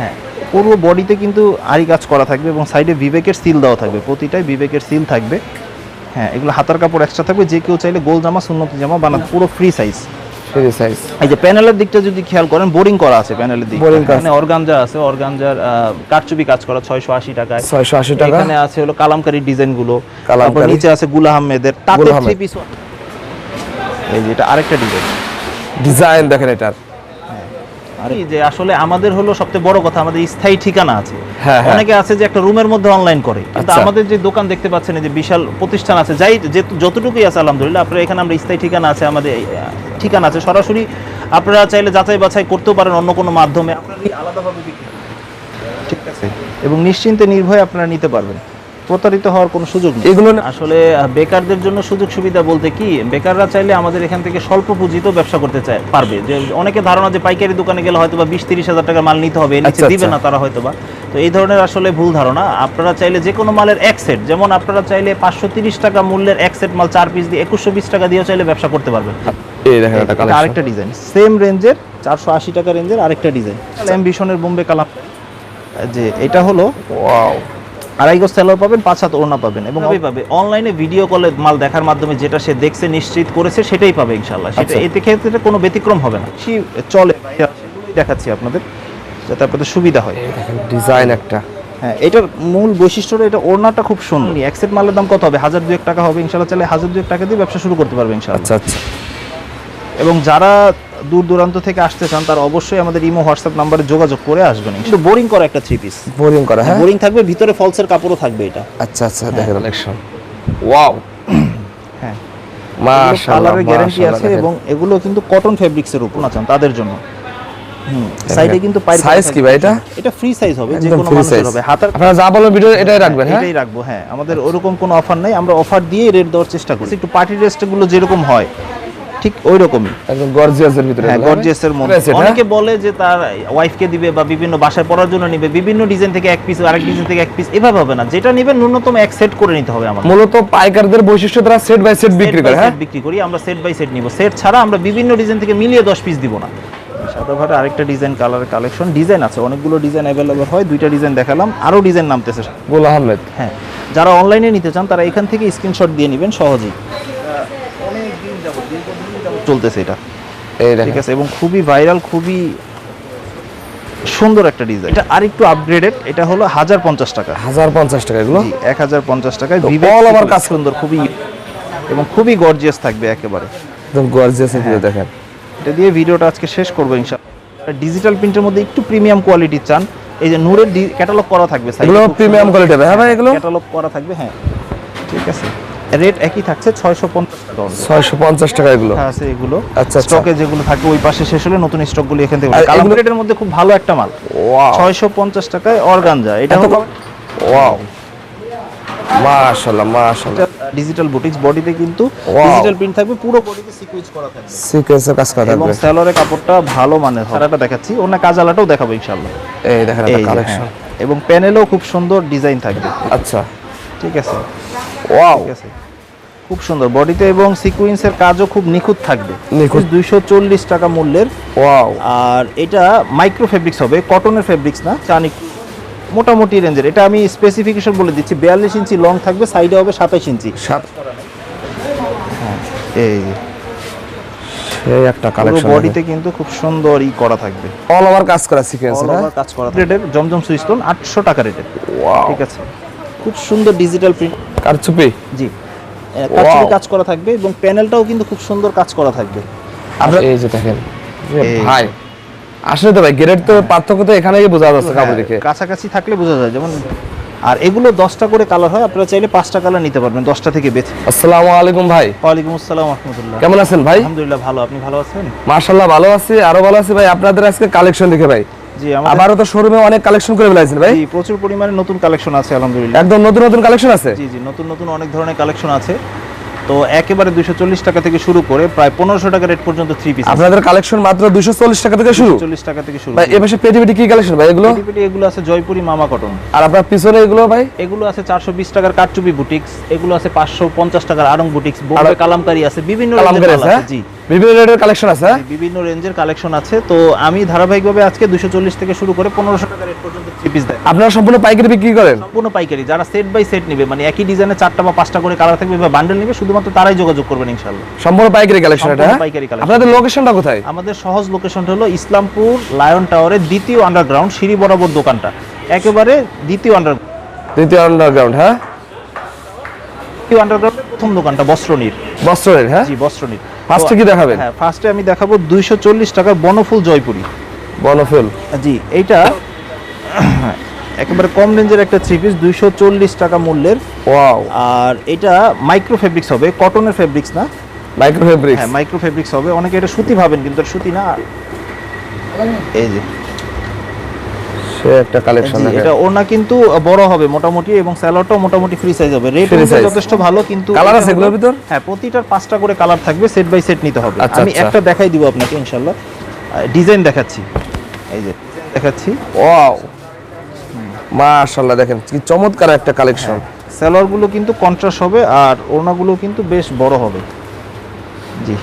হ্যাঁ পুরো বডিতে কিন্তু আরি কাজ করা থাকবে এবং সাইডে বিবেকের সিল দেওয়া থাকবে প্রতিটাই বিবেকের সিল থাকবে। হ্যাঁ এগুলো হাতার কাপড় এক্সট্রা থাকবে যে কেউ চাইলে গোল জামা সুন্নতি জামা বানাতে পুরো ফ্রি সাইজ ফ্রি সাইজ এই যে প্যানেলের দিকটা যদি খেয়াল করেন বোরিং করা আছে প্যানেলের দিক এখানে অর্গানজা আছে অর্গানজার কারচুপি কাজ করা ছয়শো আশি টাকায়। ছয়শো আশি টাকা। এখানে আছে হলো কালামকারী ডিজাইনগুলো তারপর নিচে আছে গুল আহমেদের তাতে থ্রি পিস এই যে এটা আরেকটা ডিজাইন ডিজাইন দেখেন এটার যে আসলে আমাদের হলো সবচেয়ে বড় কথা আমাদের স্থায়ী ঠিকানা আছে। হ্যাঁ, হ্যাঁ। অনেকে আছে যে একটা রুমের মধ্যে অনলাইন করে কিন্তু আচ্ছা। আমাদের যে দোকান দেখতে পাচ্ছেন যে বিশাল প্রতিষ্ঠান আছে যাই যতটুকুই আছে আলহামদুলিল্লাহ আপনারা এখানে আমরা স্থায়ী ঠিকানা আছে আমাদের ঠিকানা আছে। সরাসরি আপনারা চাইলে যাচাই বাছাই করতেও পারেন অন্য কোনো মাধ্যমে আপনারা আলাদাভাবে ঠিক আছে। এবং নিশ্চিন্তে নির্ভয়ে আপনারা নিতে পারবেন। প্রতারিত হওয়ার কোনো সুযোগ নেই। এগুলো আসলে বেকারদের জন্য সুযোগ সুবিধা বলতে কি বেকাররা চাইলে আমাদের এখান থেকে স্বল্প পুঁজিতেও ব্যবসা করতে চায় পারবে। যে অনেকে ধারণা যে পাইকারি দোকানে গেলে হয়তো বা বিশ তিরিশ হাজার টাকা মাল নিতে হবে নিচে আচ্ছা, দিবে আচ্ছা। না তারা হয়তো বা তো এই ধরনের আসলে ভুল ধারণা। আপনারা চাইলে যে কোনো মালের এক সেট যেমন আপনারা চাইলে পাঁচশো তিরিশ টাকা মূল্যের এক সেট মাল চার পিস দিয়ে একুশশো বিশ টাকা দিয়েও চাইলে ব্যবসা করতে পারবেন। কালেকশন আরেকটা ডিজাইন সেম রেঞ্জের চারশো আশি টাকা রেঞ্জের আরেকটা ডিজাইন অ্যাম্বিশনের বোম্বে কালাম যে এটা হলো ওয়াও আড়াই গজ সেলার পাবেন পাঁচ হাত ওড়না পাবেন এবং পাবে। অনলাইনে ভিডিও কলে মাল দেখার মাধ্যমে যেটা সে দেখছে নিশ্চিত করেছে সেটাই পাবে ইনশাল্লাহ সেটা আচ্ছা। এতে ক্ষেত্রে কোনো ব্যতিক্রম হবে না। সে চলে দেখাচ্ছি আপনাদের যাতে আপনাদের সুবিধা হয়। ডিজাইন একটা। হ্যাঁ এটার মূল বৈশিষ্ট্যটা এটা ওড়নাটা খুব সুন্দর। এক সেট মালের দাম কত হবে? হাজার দুয়েক টাকা হবে ইনশাল্লাহ চাইলে হাজার দুয়েক টাকা দিয়ে ব্যবসা শুরু করতে পারবে ইনশাল্লাহ আচ্ছা আচ্ছা। এবং যারা দূর দূরান্ত থেকে আসতে চান তারা অবশ্যই আমাদের ইমো হোয়াটসঅ্যাপ নাম্বারে যোগাযোগ করে আসবেন কিন্তু বোরিং করা একটা থ্রি পিস বোরিং করা হ্যাঁ? বোরিং থাকবে ভিতরে ফলসের কাপড়ও থাকবে এটা। আচ্ছা আচ্ছা দেখেন কালেকশন ওয়াও হ্যাঁ। মাশাআল্লাহ কালারের গ্যারান্টি আছে এবং এগুলো কিন্তু কটন ফেব্রিক্স এর উপর আছেন তাদের জন্য। হুম সাইডে কিন্তু সাইজ কি ভাই এটা? এটা ফ্রি সাইজ হবে যে কোনো মানুষের হবে। হাতার আপনারা যা বলবেন ভিডিও এটাই রাখবেন হ্যাঁ? এটাই রাখব হ্যাঁ। আমাদের ওরকম কোনো অফার নাই আমরা অফার দিয়ে রেট দেওয়ার চেষ্টা করি। একটু পার্টি ড্রেসটা গুলো যেরকম হয়। ঠিক ওই রকমই একদম গর্জিয়াসের ভিতরে হ্যাঁ? গর্জিয়াসের মধ্যে? অনেকে বলে যে তার ওয়াইফকে দিবে বা বিভিন্ন বাসায় পড়ার জন্য নিবে বিভিন্ন ডিজাইন থেকে এক পিস আরেক ডিজাইন থেকে এক পিস এভাবে হবে না। যেটা নিবেন ন্যূনতম এক সেট করে নিতে হবে আমাদের। মূলত পাইকারদের বৈশিষ্ট্য তারা সেট বাই সেট বিক্রি করে হ্যাঁ? বিক্রি করি আমরা সেট বাই সেট নিব। সেট ছাড়া আমরা বিভিন্ন ডিজাইন থেকে মিলিয়ে দশ পিস দিব না। সাদা ভারে আরেকটা ডিজাইন কালার কালেকশন ডিজাইন আছে। অনেকগুলো ডিজাইন অ্যাভেলেবল হয় দুইটা ডিজাইন দেখালাম আরও ডিজাইন নামতেছে। গোল আহমেদ হ্যাঁ যারা অনলাইনে নিতে চান তারা এখান থেকে স্ক্রিনশট দিয়ে নেবেন সহজেই। চলতেছে এটা। ঠিক আছে এবং খুবই ভাইরাল খুবই সুন্দর একটা ডিজাইন এটা আরেকটু আপগ্রেডেড এটা হলো হাজার পঞ্চাশ টাকা। হাজার পঞ্চাশ টাকা এগুলো? এক হাজার পঞ্চাশ টাকায় over খুবই কাজ সুন্দর খুবই এবং খুবই গর্জিয়াস থাকবে একেবারে। একদম গর্জিয়াসের ভিতরে দেখেন। এটা দিয়ে ভিডিওটা আজকে শেষ করব ইনশাআল্লাহ। ডিজিটাল প্রিন্টের মধ্যে একটু প্রিমিয়াম কোয়ালিটি চান। এই যে নূরের ক্যাটালগ করা থাকবে এগুলো প্রিমিয়াম কোয়ালিটি হবে হ্যাঁ ভাই এগুলো? ক্যাটালগ করা থাকবে হ্যাঁ। ঠিক আছে। রেট একই থাকছে ছয়শো পঞ্চাশ টাকা only। ছয়শো পঞ্চাশ টাকা এগুলো। হ্যাঁ, আছে এগুলো। আচ্ছা, আচ্ছা। স্টকে যেগুলো থাকবে ওই পাশে শেষ হলে নতুন স্টকগুলো এখান থেকে এগুলো- রেটের মধ্যে খুব ভালো একটা মাল। ওয়াও ছয়শো পঞ্চাশ টাকায় অর্গানজা। এটা ওয়াও মাশাআল্লাহ মাশাআল্লাহ। ডিজিটাল বুটিক্স বডিতে কিন্তু ডিজিটাল প্রিন্ট থাকবে পুরো বডিতে সিকুয়েন্স করা থাকবে। সিকোয়েন্সের কাজ করা থাকবে। এবং স্যালোয়ারের কাপড়টা ভালো মানের সারাটা দেখাচ্ছি ওনা কাজালাটাও দেখাবো ইনশাআল্লাহ। এই দেখেন একটা কালেকশন হ্যাঁ। এবং প্যানেলেও খুব সুন্দর ডিজাইন থাকবে। আচ্ছা। ঠিক আছে। ওয়াও ঠিক আছে। খুব সুন্দর। বডিতে এবং সিকুয়েন্সের কাজও খুব নিখুঁত থাকবে। নিখুঁত। দুইশো চল্লিশ টাকা মূল্যের। ওয়াও আর এটা মাইক্রো ফেব্রিক্স হবে কটনের ফেব্রিক্স না চানি মোটামুটি রেঞ্জের। এটা আমি স্পেসিফিকেশন বলে দিচ্ছি বিয়াল্লিশ ইঞ্চি লং থাকবে সাইডে হবে সাতাইশ ইঞ্চি। সাত এই যে, একটা কালেকশন বডিতে কিন্তু খুব সুন্দর ই করা থাকবে। অল ওভার কাজ করা সিকোয়েন্স কাজ করা রেটের জমজম সুইস্টোন টাকা রেটের ঠিক আছে। খুব সুন্দর ডিজিটাল প্রিন্ট কারচুপি? জি। কাচুরি কাজ করা থাকবে এবং প্যানেলটাও কিন্তু খুব সুন্দর কাজ করা থাকবে। আপনার এই যে দেখেন ভাই আসলে তো ভাই গ্রেড তো পার্থক্য তো এখানেই বোঝা যাচ্ছে কাপড় দেখে হ্যাঁ, কাছাকাছি থাকলে বোঝা যায় যেমন আর এগুলো দশটা করে কালার হয় আপনারা চাইলে পাঁচটা কালার নিতে পারবেন দশটা থেকে বেছে। আসসালামু আলাইকুম ভাই। ওয়ালাইকুম আসসালাম রহমতুল্লাহ। কেমন আছেন ভাই? আলহামদুলিল্লাহ ভালো। আপনি ভালো আছেন? মার্শাল্লাহ ভালো আছি আরও ভালো আছি ভাই। আপনাদের আজকে কালেকশন দেখে ভাই। আবারও তো শোরুমে অনেক কালেকশন করে ফেলাইছেন ভাই। প্রচুর পরিমাণে নতুন কালেকশন আছে আলহামদুলিল্লাহ। একদম নতুন নতুন কালেকশন আছে? জি জি নতুন নতুন অনেক ধরনের কালেকশন আছে। তো একেবারে দুইশো চল্লিশ টাকা থেকে শুরু করে প্রায় পনেরোশো টাকা রেট পর্যন্ত থ্রি পিস আপনাদের কালেকশন মাত্র দুশো চল্লিশ টাকা থেকে শুরু? চল্লিশ টাকা থেকে শুরু। এ পাশে পেটি পেটি কি কালেকশন ভাই এগুলো? পেটি এগুলো আছে জয়পুরি মামা কটন আর আপনার পিছনে এগুলো ভাই? এগুলো আছে চারশো বিশ টাকার কারচুপি বুটিক্স এগুলো আছে পাঁচশো পঞ্চাশ টাকার আরং বুটিক্স কালামকারি আছে বিভিন্ন কালামকারী আছে জি। বিভিন্ন রেটের কালেকশন আছে হ্যাঁ? বিভিন্ন রেঞ্জের কালেকশন আছে। তো আমি ধারাবাহিকভাবে আজকে দুশো চল্লিশ থেকে শুরু করে পনেরোশো টাকা রেট পর্যন্ত থ্রি পিস দেয় আপনারা সম্পূর্ণ পাইকারি বিক্রি করেন? সম্পূর্ণ পাইকারি যারা সেট বাই সেট নেবে মানে একই ডিজাইনে চারটা বা পাঁচটা করে কালার থাকবে বা বান্ডেল নেবে শুধুমাত্র তারাই যোগাযোগ করবেন ইনশাল্লাহ সম্পূর্ণ পাইকারি কালেকশন এটা হ্যাঁ? পাইকারি collection। আপনাদের লোকেশনটা কোথায়? আমাদের সহজ লোকেশনটা হলো ইসলামপুর লায়ন টাওয়ারের দ্বিতীয় আন্ডারগ্রাউন্ড সিঁড়ি বরাবর দোকানটা। একেবারে দ্বিতীয় আন্ডার দ্বিতীয় আন্ডারগ্রাউন্ড হ্যাঁ? দ্বিতীয় আন্ডারগ্রাউন্ডের প্রথম দোকানটা বস্ত্রনীর। বস্ত্রের হ্যাঁ? জি বস্ত্রনীর। এ কি দেখাবেন? হ্যাঁ ফার্স্টে আমি দেখাবো দুইশো চল্লিশ টাকার বনফুল জয়পুরি। বনফুল। জি এইটা একেবারে কম রেঞ্জের একটা থ্রি পিস দুইশো চল্লিশ টাকা মূল্যের। ওয়াও আর এটা মাইক্রো ফেব্রিক্স হবে কটনের ফেব্রিক্স না? মাইক্রো ফেব্রিক্স হ্যাঁ মাইক্রো ফেব্রিক্স হবে। অনেকে এটা সুতি ভাবেন কিন্তু সুতি না। এই যে সে একটা কালেকশন এটা ওনা কিন্তু বড় হবে মোটামুটি এবং স্যালোয়ারটাও মোটামুটি ফ্রি সাইজ হবে। রেট। যথেষ্ট ভালো কিন্তু এটা আছে এগুলোর ভিতর? হ্যাঁ প্রতিটার পাঁচটা করে কালার থাকবে সেট বাই সেট নিতে হবে। আচ্ছা, আমি আচ্ছা। একটা দেখাই দিব আপনাকে ইনশাল্লাহ ডিজাইন দেখাচ্ছি। এই যে দেখাচ্ছি। ওয়াও মাশাআল্লাহ দেখেন কি চমৎকার একটা কালেকশন স্যালোয়ারগুলো কিন্তু কন্ট্রাস্ট হবে আর ওনাগুলো কিন্তু বেশ বড় হবে। জি।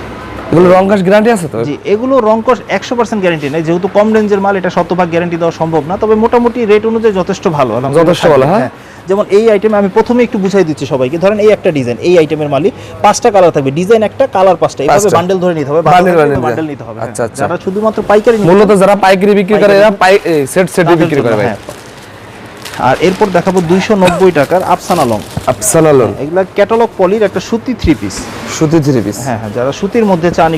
এগুলো রংকাশ গ্যারান্টি আছে তো? জি এগুলো রংকশ একশো পার্সেন্ট গ্যারেন্টি নেই। যেহেতু কম রেঞ্জের মাল এটা শতভাগ গ্যারেন্টি দেওয়া সম্ভব না। তবে মোটামুটি রেট অনুযায়ী যথেষ্ট ভালো যথেষ্ট ভালো, হ্যাঁ? যেমন এই আইটেম আমি প্রথমে একটু বুঝাই দিচ্ছি সবাইকে। ধরেন এই একটা ডিজাইন এই আইটেমের মালই পাঁচটা কালার থাকবে। ডিজাইন একটা কালার পাঁচটা। এইভাবে বান্ডেল ধরে নিতে হবে। বান্ডেল নিতে হবে আচ্ছা, হ্যাঁ। আচ্ছা। যারা শুধুমাত্র পাইকারি মূলত যারা পাইকারি বিক্রি করে এরা পাই সেট সেট বিক্রি করে ভাই। হ্যাঁ। আর এরপর দেখাবো দুইশো নব্বই টাকার আফসানা লং আফসানালন এগুলা ক্যাটালগ পলির একটা সুতি থ্রি পিস সুতি থ্রি পিস হ্যাঁ হ্যাঁ যারা সুতির মধ্যে চান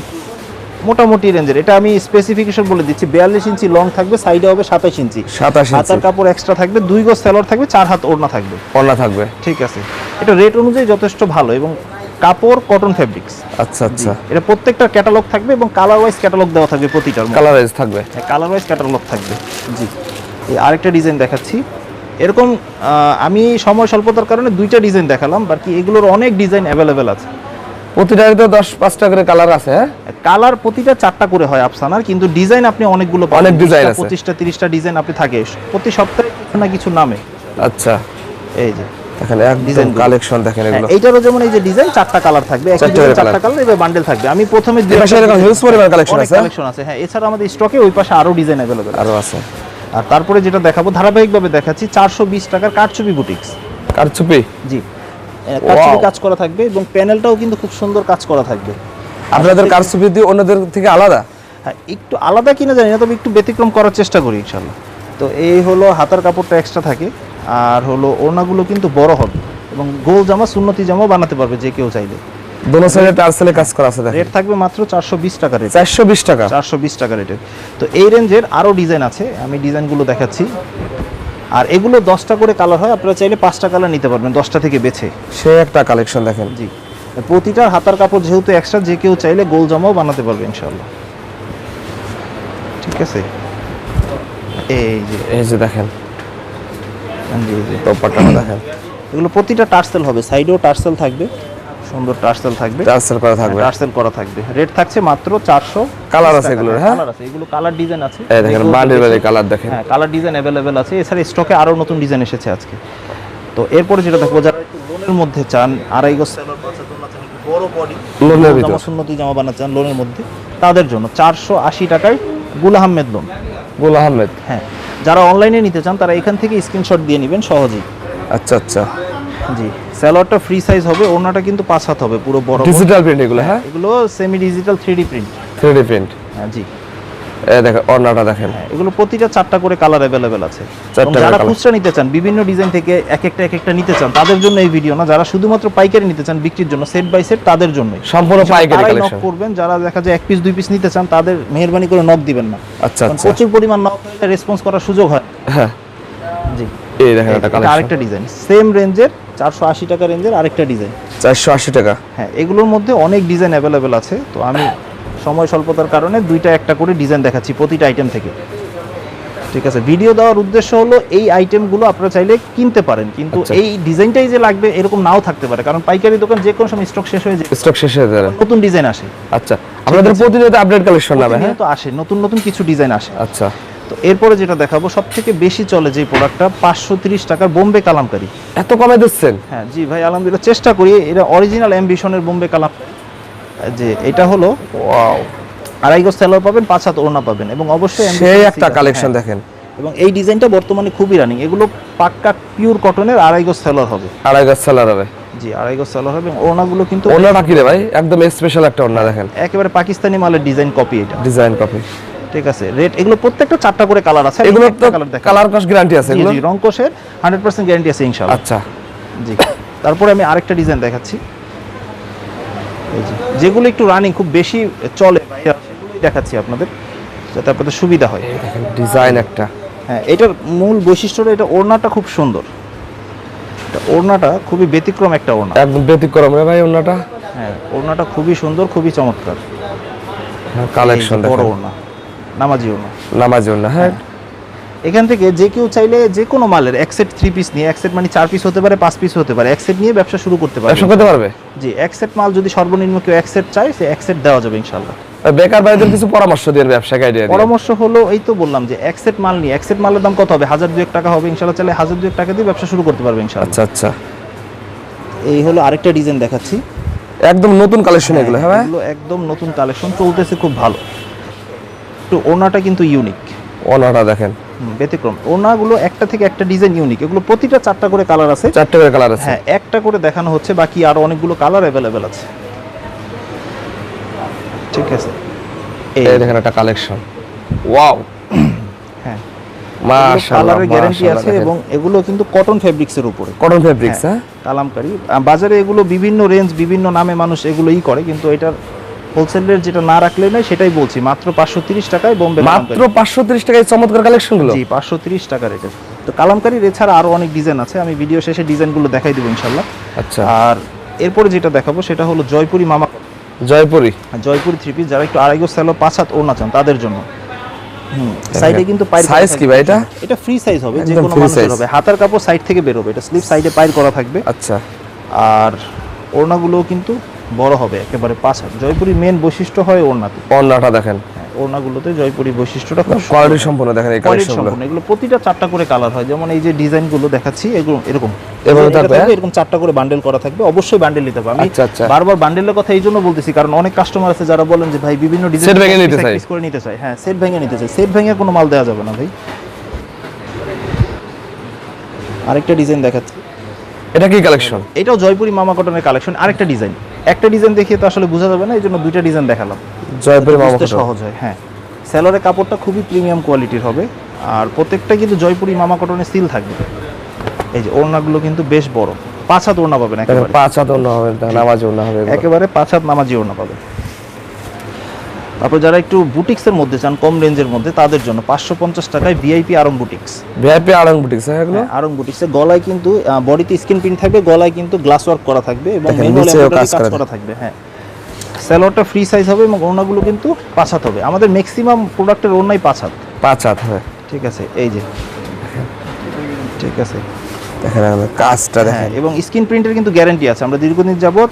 মোটামুটি রেঞ্জের। এটা আমি স্পেসিফিকেশন বলে দিচ্ছি বিয়াল্লিশ ইঞ্চি লং থাকবে সাইডে হবে সাতাশ ইঞ্চি। সাতাশ হাতার কাপড় এক্সট্রা থাকবে দুই গজ স্যালোয়ার থাকবে চার হাত ওড়না থাকবে। পণ্য থাকবে। ঠিক আছে। এটা রেট অনুযায়ী যথেষ্ট ভালো এবং কাপড় কটন ফেব্রিক্স আচ্ছা আচ্ছা। এটা প্রত্যেকটা ক্যাটালগ থাকবে এবং কালার ওয়াইজ ক্যাটালগ দেওয়া থাকবে প্রতিটার কালারাইজ থাকবে। কালার ওয়াইজ ক্যাটালগ থাকবে। জি। এই আরেকটা ডিজাইন দেখাচ্ছি। এরকম আমি সময় স্বল্পতার কারণে দুইটা ডিজাইন দেখালাম বাকি এগুলোর অনেক ডিজাইন অ্যাভেলেবেল আছে। প্রতিটারই তো দশ পাঁচটা করে কালার আছে হ্যাঁ? কালার প্রতিটা চারটা করে হয় আফসানার কিন্তু ডিজাইন আপনি অনেকগুলো অনেক 20টা, আছে। 25টা তিরিশটা ডিজাইন আপনি থাকে। প্রতি সপ্তাহে কিছু না কিছু নামে। আচ্ছা। এই যে। দেখেন Design কালেকশন দেখেন হ্যাঁ, এগুলো। এইটারও যেমন এই যে ডিজাইন চারটা কালার থাকবে। চারটা ডিজাইন কালার এবার বান্ডেল থাকবে। আমি প্রথমে দুই পাশে এরকম design- হিউজ পরিমাণ কালেকশন আছে কালেকশন আছে। হ্যাঁ এছাড়া আমাদের স্টকে ওই পাশে আরও ডিজাইন অ্যাভেলেবেল আরও আছে। আর তারপরে যেটা দেখাবো ধারাবাহিকভাবে দেখাচ্ছি চারশো বিশ টাকার কারচুপি বুটিক্স কারচুপি? জি। কারচুপি কাজ করা থাকবে এবং প্যানেলটাও কিন্তু খুব সুন্দর কাজ করা থাকবে। আপনাদের কারচুপি দিয়ে অন্যদের থেকে আলাদা? হ্যাঁ একটু আলাদা কিনা জানি না তবে একটু ব্যতিক্রম করার চেষ্টা করি ইনশাল্লাহ তো এই হলো হাতার কাপড়টা এক্সট্রা থাকে আর হলো ওড়নাগুলো কিন্তু বড় হবে এবং গোল জামা সুন্নতি জামাও বানাতে পারবে যে কেউ চাইলে। দোনো সাইডে টার্সেলে কাজ করা আছে রেট থাকবে মাত্র চারশো বিশ টাকা রেট চারশো বিশ টাকা। চারশো বিশ টাকা রেটের তো এই রেঞ্জের আরও ডিজাইন আছে আমি ডিজাইনগুলো দেখাচ্ছি। আর এগুলো দশটা করে কালার হয় আপনারা চাইলে পাঁচটা কালার নিতে পারবেন দশটা থেকে বেছে। সে একটা কালেকশন দেখেন। জি। প্রতিটার হাতার কাপড় যেহেতু এক্সট্রা যে কেউ চাইলে গোল জামাও বানাতে পারবে ইনশাল্লাহ ঠিক আছে? এই যে। এই যে দেখেন। জি, জি। দেখেন। এগুলো প্রতিটা টার্সেল হবে সাইডেও টার্সেল থাকবে। সুন্দর টার্সেল থাকবে। টার্সেল করা থাকবে। টার্সেল করা থাকবে। রেট থাকছে মাত্র চারশো Colour আছে এগুলোর, হ্যাঁ? কালার আছে। এগুলো কালার ডিজাইন আছে। এই দেখেন এগুলো বান্ডিল বান্ডিল কালার দেখেন। হ্যাঁ কালার ডিজাইন অ্যাভেলেবেল আছে। এছাড়া স্টকে আরও নতুন ডিজাইন এসেছে আজকে। তো এরপরে যেটা দেখব যারা একটু লোনের মধ্যে চান আড়াই গজ স্যালোর বাচ্চা তোমরা চান বড় বডি লোনের ভিতর। সুন্নতি জামা বানাতে চান লোনের মধ্যে তাদের জন্য চারশো আশি টাকায় গুল আহমেদ লোন গুল আহমেদ। হ্যাঁ যারা অনলাইনে নিতে চান তারা এখান থেকে স্ক্রিনশট দিয়ে নেবেন সহজেই। আচ্ছা আচ্ছা। জি। স্যালোয়ারটা ফ্রি সাইজ হবে ওনাটা কিন্তু পাঁচ হাত হবে পুরো বড়। ডিজিটাল প্রিন্ট এগুলো হ্যাঁ এগুলো semi digital three D print three D print হ্যাঁ জি। দেখেন অর্ণাটা দেখেন। হ্যাঁ, এগুলো প্রতিটা চারটা করে কালার অ্যাভেলেবেল আছে। যারা খুচরা নিতে চান বিভিন্ন ডিজাইন থেকে এক একটা এক একটা নিতে চান তাদের জন্য এই ভিডিও না। যারা শুধুমাত্র পাইকারি নিতে চান বিক্রির জন্য সেট বাই সেট তাদের জন্যই। সম্পূর্ণ পাইকারি কালেকশন করবেন যারা দেখা যায় এক পিস দুই পিস নিতে চান তাদের মেহরবানি করে নক দিবেন না। আচ্ছা আচ্ছা। প্রচুর পরিমাণ নক রেসপন্স করার সুযোগ হয়। হ্যাঁ। জি। এই দেখেন একটা কালেকশন আরেকটা ডিজাইন সেম রেঞ্জের চারশো আশি টাকা রেঞ্জের আরেকটা ডিজাইন চারশো আশি টাকা। হ্যাঁ এগুলোর মধ্যে অনেক ডিজাইন অ্যাভেলেবেল আছে। তো আমি সময় স্বল্পতার কারণে দুইটা একটা করে ডিজাইন দেখাচ্ছি প্রতিটা আইটেম থেকে। ঠিক আছে ভিডিও দেওয়ার উদ্দেশ্য হলো এই আইটেমগুলো আপনারা চাইলে কিনতে পারেন। কিন্তু আচ্ছা। এই ডিজাইনটাই যে লাগবে এরকম নাও থাকতে পারে। কারণ পাইকারি দোকান যে কোনো সময় স্টক শেষ হয়ে যায়। স্টক শেষ হয়ে যাবে নতুন ডিজাইন আসে। আচ্ছা আপনাদের প্রতিনিয়ত আপডেট কালেকশন নামে হ্যাঁ? তো আসে নতুন নতুন কিছু ডিজাইন আসে। আচ্ছা। তো এরপরে যেটা দেখাবো সব থেকে বেশি চলে যে প্রোডাক্টটা পাঁচশো তিরিশ টাকার বোম্বে কালামকারি। এত কমে দিচ্ছেন? হ্যাঁ জি ভাই আলহামদুলিল্লাহ চেষ্টা করি এটা অরিজিনাল অ্যাম্বিশনের বোম্বে কালাম যে এটা হলো ওয়াও আড়াই গজ সেলোয়ার পাবেন পাঁচ হাত ওড়না পাবেন এবং অবশ্যই সেই একটা কালেকশন হ্যাঁ। দেখেন। এবং এই ডিজাইনটা বর্তমানে খুবই রানিং এগুলো পাক্কা পিওর কটনের আড়াই গজ সেলোয়ার হবে। আড়াই গাছ সেলার হবে। জি আড়াই গজ সেলোয়ার হবে এবং ওড়নাগুলো কিন্তু ওনাটা কি রে ভাই? একদম স্পেশাল একটা ওনা দেখেন। একেবারে পাকিস্তানি মালের ডিজাইন কপি এটা। ডিজাইন কপি ঠিক আছে। রেট এগুলো প্রত্যেকটা চারটা করে কালার আছে। এগুলো কালার কস গ্যারান্টি আছে জি এগুলো? রংকোশের হান্ড্রেড পার্সেন্ট গ্যারান্টি আছে ইনশাআল্লাহ। আচ্ছা। জি। তারপরে আমি আরেকটা ডিজাইন দেখাচ্ছি। যেগুলো একটু রানিং খুব বেশি চলে দেখাচ্ছি আপনাদের যাতে আপনাদের সুবিধা হয়। ডিজাইন একটা। হ্যাঁ এটার মূল বৈশিষ্ট্যটা এটা ওড়নাটা খুব সুন্দর। ওড়নাটা খুবই ব্যতিক্রম একটা ওড়না। একদম ব্যতিক্রম রে ভাই ওনাটা হ্যাঁ ওড়নাটা খুবই সুন্দর খুবই চমৎকার। কালেকশন বড় ওড়না। নামাজি ওড়না নামাজ ওনা হ্যাঁ। এখান থেকে যে কেউ চাইলে যে কোনো মালের এক সেট থ্রি পিস নিয়ে এক সেট মানে চার পিস হতে পারে পাঁচ পিস হতে পারে এক সেট নিয়ে ব্যবসা শুরু করতে ব্যবসা করতে পারবে? জি এক সেট মাল যদি সর্বনিম্ন কেউ এক সেট চায় সে এক সেট দেওয়া যাবে ইনশাল্লাহ আর বেকার ভাইদের কিছু পরামর্শ দেন ব্যবসায়িক আইডিয়া পরামর্শ হলো এই তো বললাম যে এক সেট মাল নিয়ে এক সেট মালের দাম কত হবে? হাজার দুয়েক টাকা হবে ইনশাল্লাহ চাইলে হাজার দুয়েক টাকা দিয়ে ব্যবসা শুরু করতে পারবে ইনশাল্লাহ আচ্ছা আচ্ছা। এই হলো আরেকটা ডিজাইন দেখাচ্ছি। একদম নতুন কালেকশন এগুলো হ্যাঁ একদম নতুন কালেকশন চলতেছে খুব ভালো। একটু ওনাটা কিন্তু ইউনিক ওনাটা দেখেন। ব্যতিক্রম। ওনাগুলো একটা থেকে একটা ডিজাইন ইউনিক এগুলো প্রতিটা চারটা করে কালার আছে। চারটে করে কালার আছে। হ্যাঁ একটা করে দেখানো হচ্ছে বাকি আরও অনেকগুলো কালার অ্যাভেলেবেল আছে। ঠিক আছে। এই দেখেন একটা কালেকশন ওয়াও হ্যাঁ। কালারের গ্যারান্টি আছে এবং এগুলো কিন্তু কটন ফেব্রিক্সের উপরে। কটন ফেব্রিক্স হ্যাঁ কালামকারি। বাজারে এগুলো বিভিন্ন রেঞ্জ বিভিন্ন নামে মানুষ এগুলোই করে কিন্তু এটার হোলসেলের যেটা না রাখলে নয় সেটাই বলছি। মাত্র পাঁচশো তিরিশ টাকায় বোম্বে মাত্র পাঁচশো তিরিশ টাকায় চমৎকার কালেকশন জি পাঁচশো তিরিশ টাকা রেটের তো কালামকারির এছাড়া আরও অনেক ডিজাইন আছে। আমি ভিডিও শেষে ডিজাইনগুলো দেখাই দেবো ইনশাল্লাহ আচ্ছা। আর এরপরে যেটা দেখাবো সেটা হলো জয়পুরি মামা জয়পুরি? জয়পুরি থ্রি পিস যারা একটু আড়াইগো স্যালো পাঁচ হাত ওড়না চান তাদের জন্য। সাইডে কিন্তু করা Size কি ভাই এটা? এটা ফ্রি সাইজ হবে যে কোনো মানুষের হবে। হাতার কাপড় সাইড থেকে বেরোবে এটা স্লিপ সাইডে পায়ের করা থাকবে। আচ্ছা। আর ওড়নাগুলো কিন্তু বড় হবে একেবারে পাঁচ হাত। জয়পুরি মেন বৈশিষ্ট্য হয় ওড়নাতে ওনাটা দেখেন। হ্যাঁ, ওড়নাগুলোতে জয়পুরি বৈশিষ্ট্যটা খুব কোয়ালিটি দেখেন এই কোয়ালিটি এগুলো প্রতিটা চারটা করে কালার হয়। যেমন এই যে ডিজাইনগুলো দেখাচ্ছি এগুলো এরকম। এভাবে থাকবে, হ্যাঁ? এরকম চারটা করে বান্ডেল করা থাকবে। অবশ্যই বান্ডেল নিতে হবে। আমি আচ্ছা, আচ্ছা। বারবার বান্ডেলের কথা এই জন্য বলতেছি কারণ অনেক কাস্টমার আছে যারা বলেন যে ভাই বিভিন্ন ডিজাইন Set ভেঙে নিতে চাই। করে নিতে চাই। হ্যাঁ সেট ভেঙে নিতে চাই। সেট ভেঙে কোনো মাল দেওয়া যাবে না ভাই। আরেকটা ডিজাইন দেখাচ্ছি। এটা কি কালেকশন এটাও জয়পুরি মামা কটনের কালেকশন আরেকটা ডিজাইন একটা ডিজাইন দেখিয়ে তো আসলে বোঝা যাবে না এই জন্য দুইটা ডিজাইন দেখালাম। জয়পুরি মামা কটন। সহজ হয় হ্যাঁ। স্যালোরের কাপড়টা খুবই প্রিমিয়াম কোয়ালিটির হবে আর প্রত্যেকটা কিন্তু জয়পুরি মামা কটনের সিল থাকবে। এই যে ওড়নাগুলো কিন্তু বেশ বড় পাঁচ হাত ওড়না পাবেন না একেবারে। পাঁচ হাত ওড়না হবে নামাজি ওড়না হবে একেবারে পাঁচ হাত নামাজি ওড়না পাবেন। তারপর যারা একটু বুটিক্সের মধ্যে চান কম রেঞ্জের মধ্যে তাদের জন্য পাঁচশো পঞ্চাশ টাকায় ভিআইপি আরং বুটিক্স। ভিআইপি আড়ং বুটিক্স হ্যাঁ এগুলো? আরং বুটিক্সে গলায় কিন্তু বডিতে স্কিন প্রিন্ট থাকবে গলায় কিন্তু গ্লাস ওয়ার্ক করা থাকবে এবং কাজ করা থাকবে হ্যাঁ। স্যালোয়ারটা ফ্রি সাইজ হবে এবং ওড়নাগুলো কিন্তু পাঁচ হাত হবে। আমাদের ম্যাক্সিমাম প্রোডাক্টের ওড়নাই পাঁচ হাত। পাঁচ হাত হবে ঠিক আছে এই যে। ঠিক আছে। দেখেন কাজটা হ্যাঁ দেখেন। এবং স্ক্রিন প্রিন্টের কিন্তু গ্যারান্টি আছে। আমরা দীর্ঘদিন যাবত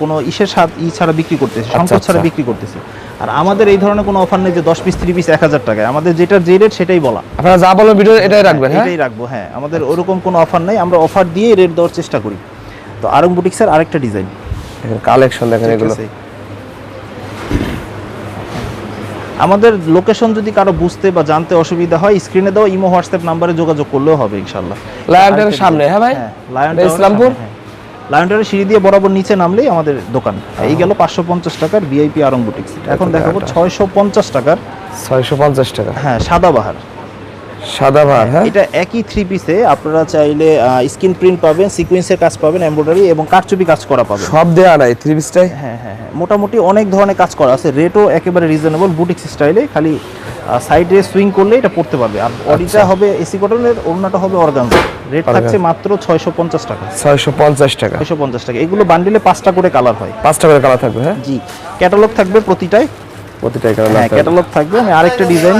কোনো ইসের সাথ ই ছাড়া বিক্রি করতেছি সংকট ছাড়া আচ্ছা। বিক্রি করতেছি। আর আমাদের এই ধরনের কোনো অফার নেই যে দশ পিস ত্রিশ পিস এক হাজার টাকায়। আমাদের যেটা যে রেট সেটাই বলা। আপনারা যা বলবেন ভিডিও এটাই রাখবেন হ্যাঁ? এটাই রাখব হ্যাঁ। আমাদের ওরকম কোনো অফার নেই আমরা অফার দিয়ে রেট দেওয়ার চেষ্টা করি। তো আরং বুটিক্সের আরেকটা ডিজাইন কালেকশন দেখেন এগুলো। আমাদের লোকেশন যদি কারও বুঝতে বা জানতে অসুবিধা হয় স্ক্রিনে দেওয়া ইমো হোয়াটসঅ্যাপ নাম্বারে যোগাযোগ করলেও হবে ইনশাল্লাহ লায়ন আরেকটা সামনে, হ্যাঁ ভাই? হ্যাঁ লায়ন ইসলামপুর? সামনে, হ্যাঁ। সিঁড়ি দিয়ে বরাবর নিচে নামলেই আমাদের দোকান এই গেল পাঁচশো পঞ্চাশ টাকার ভিআইপি আরং বুটিক্স এখন দেখাবো ছয়শো পঞ্চাশ টাকার ছয়শো পঞ্চাশ টাকা হ্যাঁ সাদাবাহার সাদা ভার হ্যাঁ? এটা একই থ্রি পিসে আপনারা চাইলে স্ক্রিন প্রিন্ট পাবেন সিকোয়েন্সের কাজ পাবেন এমব্রয়ডারি এবং কারচুপি কাজ করা পাবেন। সব দেয়া নাই থ্রি পিসটাই হ্যাঁ হ্যাঁ হ্যাঁ। মোটামুটি অনেক ধরনের কাজ করা আছে। রেটও একেবারে রিজনেবল বুটিক্স স্টাইলে খালি সাইডে সুইং করলে এটা পড়তে পারবে। আর বডিটা হবে এসি কটনের ওড়নাটা হবে অর্গানজা রেট থাকছে মাত্র ছয়শো পঞ্চাশ টাকা। ছয়শো পঞ্চাশ টাকা। ছয়শো পঞ্চাশ টাকা। এগুলো বান্ডিলে পাঁচটা করে কালার হয়। পাঁচটা করে কালার থাকবে হ্যাঁ? জি। ক্যাটালগ থাকবে প্রতিটায় প্রতিটাই কালার হ্যাঁ ক্যাটালগ থাকবে। আমি আরেকটা ডিজাইন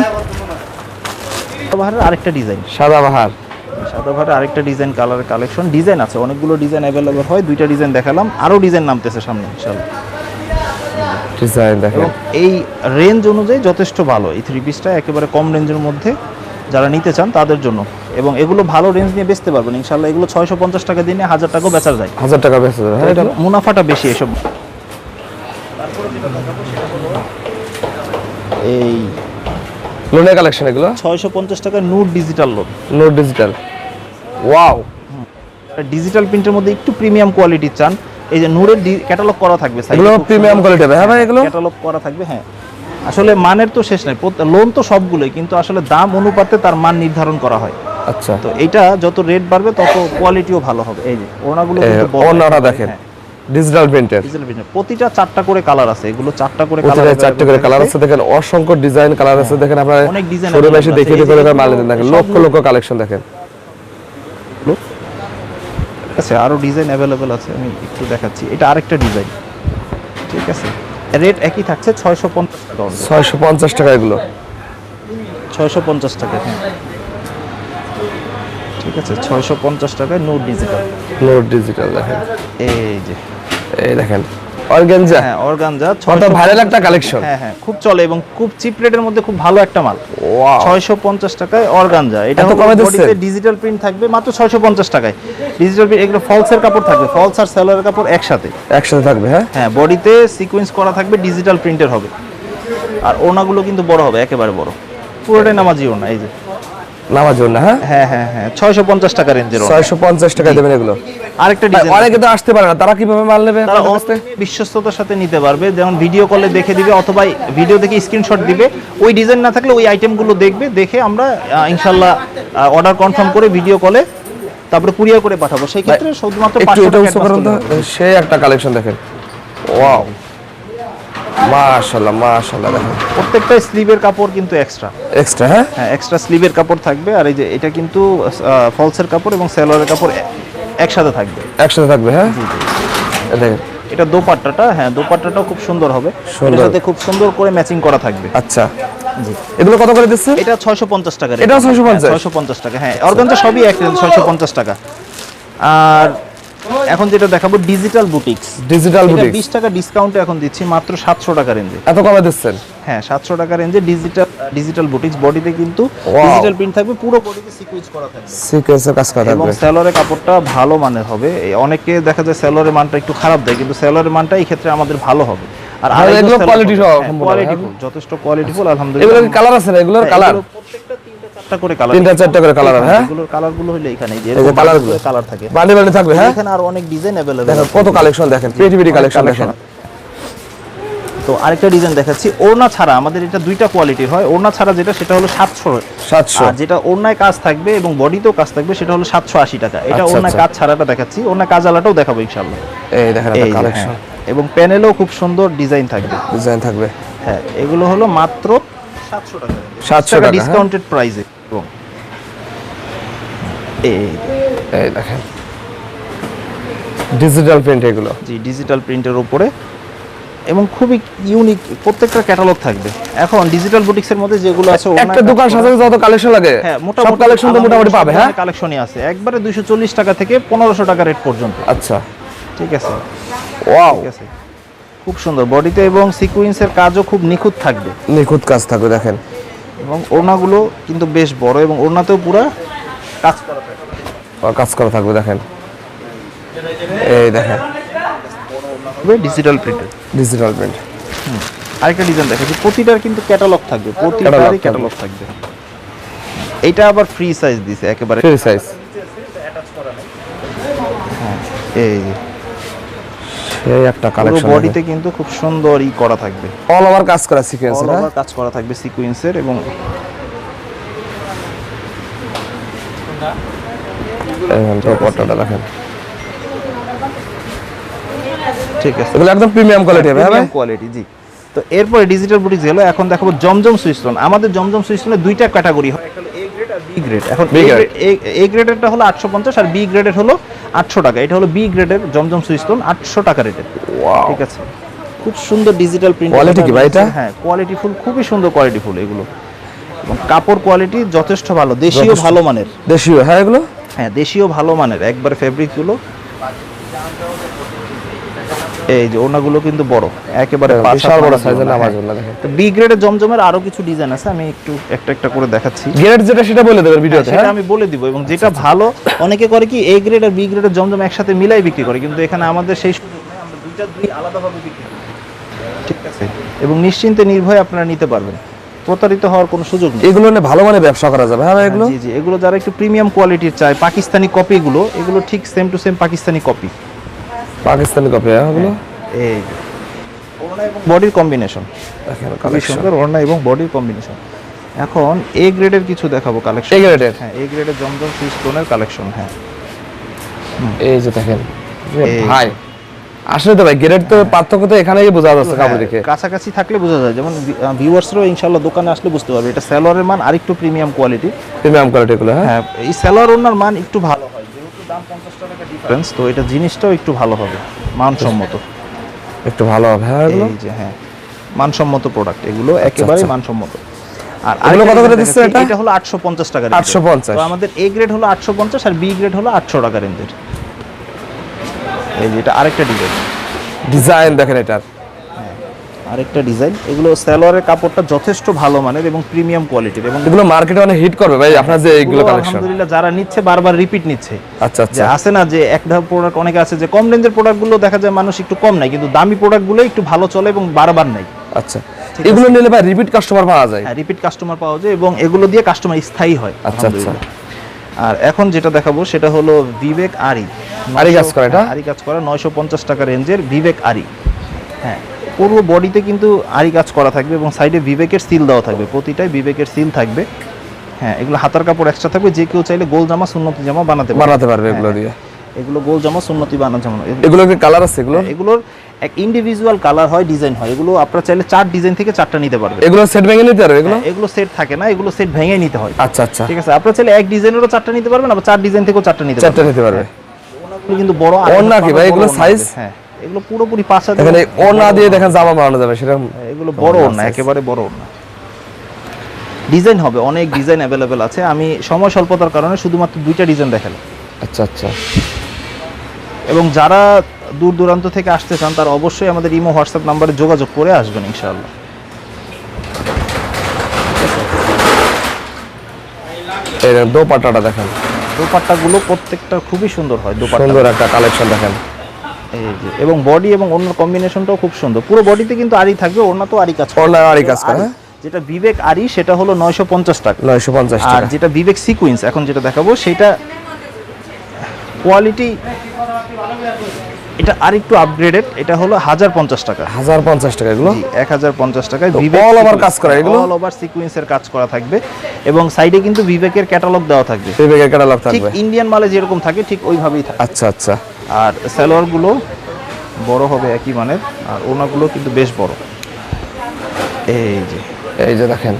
আরেকটা ডিজাইন। সাদা বাহার সাদা ভারে আরেকটা ডিজাইন কালার কালেকশন ডিজাইন আছে। অনেকগুলো ডিজাইন অ্যাভেলেবল হয়। দুইটা ডিজাইন দেখালাম। আরও ডিজাইন নামতেছে সামনে ইনশাল্লাহ ডিজাইন দেখেন এই রেঞ্জ অনুযায়ী যথেষ্ট ভালো। এই থ্রি পিসটা একেবারে কম রেঞ্জের মধ্যে যারা নিতে চান তাদের জন্য। এবং এগুলো ভালো রেঞ্জ নিয়ে বেচতে পারবেন। ইনশাল্লাহ এগুলো ছয়শো পঞ্চাশ টাকা দিনে হাজার টাকাও বেচা যায়। হাজার টাকা বেঁচে যাবে হ্যাঁ এটা মুনাফাটা বেশি এসব। এই লোনের কালেকশন এগুলো? ছয়শো পঞ্চাশ টাকা Noor digital lawn note digital wow digital প্রিন্টের মধ্যে একটু প্রিমিয়াম কোয়ালিটি চান। এই যে নূরের ক্যাটালগ করা থাকবে এগুলো প্রিমিয়াম কোয়ালিটি হবে। হ্যাঁ ভাই এগুলো? ক্যাটালগ করা থাকবে হ্যাঁ। আসলে মানের তো শেষ নাই। লোন তো সবগুলোই কিন্তু আসলে দাম অনুপাতে তার মান নির্ধারণ করা হয়। আচ্ছা। তো এটা যত রেট বাড়বে তত কোয়ালিটিও ভালো হবে। এই যে ওড়নাগুলো কিন্তু বড়। অন্যরা দেখেন। হ্যাঁ, ডিজিটাল প্রিন্টের। প্রতিটা চারটা করে কালার আছে এগুলো চারটা করে কালার চারটে করে কালার আছে। দেখেন অসংখ্য ডিজাইন কালার আছে দেখেন আপনার অনেক design শোরুমে এসে দেখে দেখে মাল দেখেন লক্ষ লক্ষ কালেকশন দেখেন। আছে আরও ডিজাইন অ্যাভেলেবেল আছে আমি একটু দেখাচ্ছি। এটা আরেকটা ডিজাইন ঠিক আছে। রেট একই থাকছে ছয়শো পঞ্চাশ টাকা ছয়শো পঞ্চাশ টাকা এগুলো। ছয়শো পঞ্চাশ টাকা হ্যাঁ। ঠিক আছে ছয়শো পঞ্চাশ টাকায় নো ডিজিটাল নোট ডিজিটাল দেখেন। এই যে। এই দেখেন অর্গেনজা হ্যাঁ অর্গানজা কত ভাইরাল একটা কালেকশন হ্যাঁ হ্যাঁ খুব চলে এবং খুব চিপ রেটের মধ্যে খুব ভালো একটা মাল। ওয়াও ছয়শো পঞ্চাশ টাকায় অর্গানজা এটা? ডিজিটাল প্রিন্ট থাকবে মাত্র ছয়শো পঞ্চাশ টাকায়। ডিজিটাল প্রিন্ট এগুলো ফলসের কাপড় থাকবে ফলস আর সেলোয়ার কাপড় একসাথে। একসাথে থাকবে হ্যাঁ? হ্যাঁ বডিতে সিকোয়েন্স করা থাকবে ডিজিটাল প্রিন্টের হবে। আর ওনাগুলো কিন্তু বড় হবে একেবারে বড়। পুরোটাই নামাজি ওনা এই যে। নামার জন্য হ্যাঁ? হ্যাঁ হ্যাঁ হ্যাঁ ছয়শো পঞ্চাশ টাকা রেঞ্জের ওড়না। ছয়শো পঞ্চাশ টাকা দেবেন এগুলো। আরেকটা ডিজাইন অনেকে তো আসতে পারে না তারা কীভাবে মাল নেবে তারা? অনলাইনে বিশ্বস্ততার সাথে নিতে পারবে যেমন ভিডিও কলে দেখে দিবে অথবা ভিডিও দেখে স্ক্রিনশট দিবে। ওই ডিজাইন না থাকলে ওই আইটেমগুলো দেখবে দেখে আমরা ইনশাল্লাহ অর্ডার কনফার্ম করে ভিডিও কলে তারপরে কুরিয়ার করে পাঠাবো। সেই ক্ষেত্রে শুধুমাত্র টাকা। সেই একটা কালেকশন দেখেন। ওয়াও মাশাআল্লাহ মাশাআল্লাহ দেখেন। প্রত্যেকটা স্লিভের কাপড় কিন্তু এক্সট্রা এক্সট্রা হ্যাঁ? হ্যাঁ এক্সট্রা স্লিভের কাপড় থাকবে আর এই যে এটা কিন্তু ফলসের কাপড় এবং সেলোয়ারের কাপড় একসাথে থাকবে। একসাথে থাকবে হ্যাঁ? দেখেন। এটা দোপাট্টাটা হ্যাঁ দোপাট্টাটাও খুব সুন্দর হবে। সুন্দর। সাথে খুব সুন্দর করে ম্যাচিং করা থাকবে। আচ্ছা। এগুলো কত করে দিচ্ছে? এটা ছয়শো পঞ্চাশ টাকা এটাও 650? ছয়শো পঞ্চাশ টাকা হ্যাঁ অর্গানজা সবই এক ছয়শো পঞ্চাশ টাকা। আর এখন যেটা দেখাবো ডিজিটাল বুটিক্স ডিজিটাল বুটিক বিশ টাকা ডিসকাউন্টে এখন দিচ্ছি মাত্র সাতশো টাকা রেঞ্জে। এত কমে দিচ্ছেন? হ্যাঁ সাতশো টাকা রেঞ্জে ডিজিটাল ডিজিটাল বুটিক্স বডিতে কিন্তু ডিজিটাল প্রিন্ট থাকবে পুরো বডিতে সিকুয়েন্স করা থাকবে। সিকোয়েন্সের কাজ করা এবং সেলরের কাপড়টা ভালো মানের হবে। অনেকে দেখা যায় সেলরের মানটা একটু খারাপ দেয় কিন্তু সেলরের মানটা এই ক্ষেত্রে আমাদের ভালো হবে। আর এগুলো হবে। সহ হ্যাঁ, হ্যাঁ? যথেষ্ট কোয়ালিটিফুল আলহামদুলিল্লাহ। কালার আছে না এগুলোর হ্যাঁ, কালার। চারটা করে কালার তিনটা চারটা করে কালার হ্যাঁ এগুলোর কালারগুলো হলো এখানে এই যে এই যে এরকম কালারগুলো। কালার থাকে বান্ডি বান্ডি থাকবে হ্যাঁ এখানে আর অনেক ডিজাইন अवेलेबल দেখেন কত কালেকশন দেখেন ক্রিয়েটিভিটি কালেকশন collection দেখেন তো আরেকটা ডিজাইন দেখাচ্ছি ওড়না ছাড়া আমাদের এটা দুইটা কোয়ালিটির হয় ওড়না ছাড়া যেটা সেটা হলো সাতশো সাতশো আর যেটা ওড়নায় কাজ থাকবে এবং বডিতেও কাজ থাকবে সেটা হলো সাতশো আশি টাকা এটা আচ্ছা, ওড়নায় আচ্ছা। কাজ ছাড়াটা দেখাচ্ছি ওড়নায় কাজ আলাটাও দেখাবো ইনশাল্লাহ এই দেখেন এই একটা যে, কালেকশন হ্যাঁ। এবং প্যানেলেও খুব সুন্দর ডিজাইন থাকবে ডিজাইন থাকবে হ্যাঁ এগুলো হলো মাত্র সাতশো টাকা 700 টাকা, হ্যাঁ। ডিসকাউন্টেড প্রাইসে এবং এই এই দেখেন। ডিজিটাল প্রিন্ট এগুলো? জি ডিজিটাল প্রিন্টের উপরে। এবং খুবই ইউনিক প্রত্যেকটা ক্যাটালগ থাকবে। এখন ডিজিটাল বুটিক্সের মধ্যে যেগুলো আছে একটা দোকান সাথে যত কালেকশন লাগে হ্যাঁ সব কালেকশন তো মোটামুটি পাবে হ্যাঁ? কালেকশনই আছে। একবারে দুইশো চল্লিশ টাকা থেকে পনেরোশো টাকা রেট পর্যন্ত। আচ্ছা। ঠিক আছে? ওয়াও ঠিক আছে। খুব সুন্দর। বডিতে এবং সিকুয়েন্সের কাজও খুব নিখুঁত থাকবে। নিখুঁত কাজ থাকবে দেখেন। এবং ওড়নাগুলো কিন্তু বেশ বড় এবং ওড়নাতেও পুরো কাজ করা থাকবে কাজ করা থাকবে দেখেন। এই দেখেন। ডিজিটাল প্রিন্টের ডিজিটাল প্রিন্ট আরেকটা ডিজাইন দেখাচ্ছি প্রতিটার কিন্তু ক্যাটালগ থাকবে প্রতিটারই ক্যাটালগ থাকবে। এইটা আবার ফ্রি সাইজ দিছে একেবারে ফ্রি সাইজ এই এই একটা কালেকশন বডিতে কিন্তু খুব সুন্দর ই করা থাকবে। অল ওভার কাজ করা সিকোয়েন্স অল হ্যাঁ ওভার কাজ করা থাকবে সিকোয়েন্সের এবং এই দোপাট্টাটা দেখেন। ঠিক আছে। এগুলো একদম প্রিমিয়াম কোয়ালিটি হবে হ্যাঁ কোয়ালিটি জি। তো এরপরে ডিজিটাল বুটিক্স গেল এখন দেখাবো জমজম সুইস্টোন আমাদের জমজম সুইস্টোনের দুইটা ক্যাটাগরি হয়। এ গ্রেড আর বি গ্রেড এখন এ গ্রেডেরটা হলো আটশো পঞ্চাশ আর বি গ্রেডের হলো আটশো টাকা। এটা হলো বি গ্রেডের জমজম সুইস্টোন আটশো টাকা রেটের ওয়াও ঠিক আছে? খুব সুন্দর ডিজিটাল প্রিন্ট Quality কি ভাই এটা? হ্যাঁ কোয়ালিটি ফুল খুবই সুন্দর কোয়ালিটি ফুল এগুলো। কাপড় কোয়ালিটি যথেষ্ট ভালো দেশীয় ভালো মানের। দেশীয় হ্যাঁ এগুলো? হ্যাঁ দেশীয় ভালো মানের একবার ফেব্রিকগুলো এই যে ওনাগুলো কিন্তু বড় একেবারে বিশাল বড় সাইজের হ্যাঁ। দেখেন। তো বি গ্রেডের জমজমের আরও কিছু ডিজাইন আছে আমি একটু একটা একটা করে দেখাচ্ছি। গ্রেড যেটা সেটা বলে দেবেন ভিডিওতে সেটা হ্যাঁ? আমি বলে দিব এবং যেটা ভালো অনেকে করে কি এ গ্রেড আর বি গ্রেডের জমজম একসাথে মিলাই বিক্রি করে কিন্তু এখানে আমাদের সেই আমরা দুইটা দুই আলাদাভাবে বিক্রি করি। ঠিক আছে? এবং নিশ্চিন্তে নির্ভয়ে আপনারা নিতে পারবেন। প্রতারিত হওয়ার কোনো সুযোগ নেই। এগুলো নিয়ে ভালো মানে ব্যবসা করা যাবে হ্যাঁ এগুলো? জি জি এগুলো যারা একটু প্রিমিয়াম কোয়ালিটির চায় পাকিস্তানি কপিগুলো এগুলো ঠিক same to same Pakistani copy Pakistani copy হ্যাঁ এগুলো? এই ওড়না এবং বডির কম্বিনেশন খুবই কালেকশন সুন্দর ওড়না এবং বডির কম্বিনেশন এখন এ গ্রেডের কিছু দেখাবো কালেকশন এ গ্রেডের হ্যাঁ এ গ্রেডের জমজম ফিস টোনের কালেকশন হ্যাঁ। এই যে দেখেন ভাই। আসলে তো ভাই গ্রেড তো পার্থক্য তো এখানেই বোঝা যাচ্ছে কাপড় হ্যাঁ, দেখে। কাছাকাছি থাকলে বোঝা যায়। যেমন ভিউয়ার্সরাও ইনশাল্লাহ দোকানে আসলে বুঝতে পারবে। এটা স্যালোয়ারের মান আরেকটু প্রিমিয়াম কোয়ালিটি প্রিমিয়াম কোয়ালিটি গুলো হ্যাঁ? এই স্যালোয়ার ওনার মান একটু ভালো হয়। যেহেতু দাম পঞ্চাশ টাকা ডিফারেন্স তো এটা জিনিসটাও একটু ভালো হবে। মানসম্মত। একটু ভালো হবে হ্যাঁ এই যে হ্যাঁ। মানসম্মত প্রোডাক্ট এগুলো একেবারে আচ্ছা। মানসম্মত। আর আরেকটা কত করে দিচ্ছে এটা? এটা হলো আটশো পঞ্চাশ টাকা 850 তো আমাদের এ গ্রেড হলো আটশো পঞ্চাশ আর বি গ্রেড হলো আটশো টাকা রেঞ্জের এই যে এটা আরেকটা ডিজাইন। ডিজাইন দেখেন এটার আরেকটা ডিজাইন। এগুলো সালোয়ারের কাপড়টা যথেষ্ট ভালো মানের এবং প্রিমিয়াম কোয়ালিটির এবং এগুলো মার্কেটে অনেক হিট করবে ভাই আপনার যে এগুলো কালেকশন আলহামদুলিল্লাহ যারা নিচ্ছে বারবার রিপিট নিচ্ছে। আচ্ছা আচ্ছা। আছে না যে এক ধাপ প্রোডাক্ট অনেকে আছে যে কম রেঞ্জের প্রোডাক্টগুলো দেখা যায় মানুষ একটু কম নাই কিন্তু দামি প্রোডাক্টগুলো একটু ভালো চলে এবং বারবার নাই আচ্ছা। এগুলো নিলে ভাই রিপিট কাস্টমার পাওয়া যায়। হ্যাঁ রিপিট কাস্টমার পাওয়া যায় এবং এগুলো দিয়ে কাস্টমার স্থায়ী হয়। আচ্ছা, আলহামদুলিল্লাহ। আর এখন যেটা দেখাবো সেটা হলো বিবেক আরি আরি কাজ করা এটা? হ্যাঁ, আরি কাজ করা নয়শো পঞ্চাশ টাকা রেঞ্জের বিবেক আরি হ্যাঁ পুরো বডিতে কিন্তু আরি কাজ করা থাকবে এবং সাইডে বিবেকের সিল দেওয়া থাকবে। প্রতিটাই বিবেকের সিল থাকবে। হ্যাঁ এগুলো হাতার কাপড় এক্সট্রা থাকবে যে কেউ চাইলে গোল জামা সুন্নতি জামা বানাতে বানাতে পারবে এগুলো হ্যাঁ, দিয়ে। এগুলো গোল জামা সুন্নতি বানানো জামা এগুলো- কি কালার আছে এগুলো এগুলোর এক ইন্ডিভিজুয়াল কালার হয় ডিজাইন হয়। এগুলো আপনারা চাইলে চার ডিজাইন থেকে চারটা নিতে পারবেন। এগুলো সেট ভেঙে নিতে পারবে এগুলো? এগুলো সেট থাকে না এগুলো সেট ভেঙে নিতে হয়। আচ্ছা আচ্ছা। ঠিক আছে আপনারা চাইলে এক ডিজাইনেরও চারটা নিতে পারবেন আবার চার ডিজাইন থেকেও চারটা নিতে চারটা নিতে পারবে। ওনাগুলো কিন্তু বড় আর ওড়না কি ভাই? এগুলো? হবে। হ্যাঁ এগুলো পুরোপুরি পাঁচ হাজার এখানে ওড়না দিয়ে দেখেন জামা বানানো যাবে সেরকম এগুলো বড় ওড়না একেবারে বড় ওড়না। ডিজাইন হবে অনেক ডিজাইন অ্যাভেলেবেল আছে। আমি সময় স্বল্পতার কারণে শুধুমাত্র দুইটা ডিজাইন দেখালাম। আচ্ছা আচ্ছা। এবং যারা দূর দূরান্ত থেকে আসতে চান তারা অবশ্যই আমাদের ইমো হোয়াটসঅ্যাপ নাম্বারে যোগাযোগ করে আসবেন ইনশাআল্লাহ। দোপাট্টাটা দেখেন। দোপাট্টাগুলো প্রত্যেকটা খুবই সুন্দর হয় দোপাট্টা। সুন্দর একটা কালেকশন দেখেন। এই যে এবং বডি এবং অন্য কম্বিনেশনটাও খুব সুন্দর। পুরো বডিতে কিন্তু আরি থাকবে ওড়না তো আরি কাজ। ওড়না আরি কাজ করে, হ্যাঁ? যেটা বিবেক আরি সেটা হলো নয়শো পঞ্চাশ টাকা। নয়শো পঞ্চাশ আর যেটা বিবেক সিকুয়েন্স এখন যেটা দেখাবো সেটা কোয়ালিটি এটা আরেকটু আপগ্রেডেড এটা হলো হাজার পঞ্চাশ টাকা। হাজার পঞ্চাশ টাকা এগুলো? এক হাজার পঞ্চাশ টাকায় তো all over কাজ করা এগুলো? অল ওভার সিকুয়েন্সের কাজ করা থাকবে। এবং সাইডে কিন্তু বিবেকের ক্যাটালগ দেওয়া থাকবে। বিবেকের ক্যাটালগ ঠিক ইন্ডিয়ান মালে যেরকম থাকে ঠিক ওইভাবেই থাকে। আচ্ছা আচ্ছা। আর সালোয়ারগুলো বড় হবে একই মানের আর ওনাগুলো কিন্তু বেশ বড়। এই যে। এই যে দেখেন।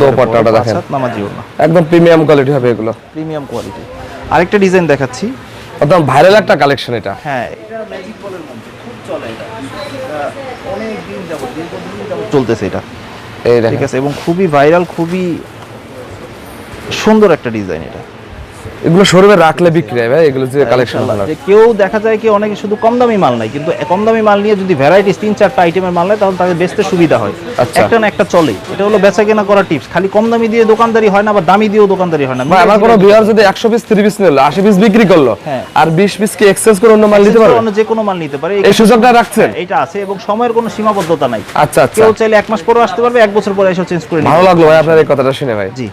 দোপাট্টাটা। নামাজি একদম প্রিমিয়াম কোয়ালিটি হবে এগুলো। প্রিমিয়াম কোয়ালিটি আরেকটা ডিজাইন দেখাচ্ছি। একদম ভাইরাল একটা কালেকশন এটা। হ্যাঁ। এটা ম্যাজিক বলের মধ্যে খুব চলে এটা। অনেক দিন যাবত দীর্ঘদিন যাবত চলতেছে এটা। এই ঠিক দেখেন আছে এবং খুবই ভাইরাল খুবই সুন্দর একটা ডিজাইন এটা। এগুলো শোরুমে রাখলে বিক্রি হয় ভাই। এগুলো যে কালেকশন ইনশাআল্লাহ। যে কেউ দেখা যায় কি অনেকে শুধু কম দামি মাল নাই কিন্তু কম দামি মাল নিয়ে যদি ভ্যারাইটিস তিন চারটা আইটেমের মাল নেয় তাহলে তাদের বেচতে সুবিধা হয়। আচ্ছা। একটা না একটা চলে। এটা হলো বেচা কেনা করা টিপস খালি কম দামি দিয়ে দোকানদারি হয় না বা দামি দিয়েও দোকানদারি হয় না। ভাই আমার কোনো বিয়ার যদি একশো পিস থ্রি পিস নিল আশি পিস বিক্রি করল হ্যাঁ। আর বিশ পিস কি এক্সচেঞ্জ করে অন্য মাল নিতে পারবে? অন্য যে কোনো মাল নিতে পারে। এই সুযোগটা রাখছেন? এটা আছে এবং সময়ের কোনো সীমাবদ্ধতা নাই। আচ্ছা আচ্ছা। কেউ চাইলে এক মাস পরেও আসতে পারবে এক বছর পরে এসে চেঞ্জ করে নিতে ভালো লাগল ভাই আপনার এই কথাটা শুনে ভাই। জি।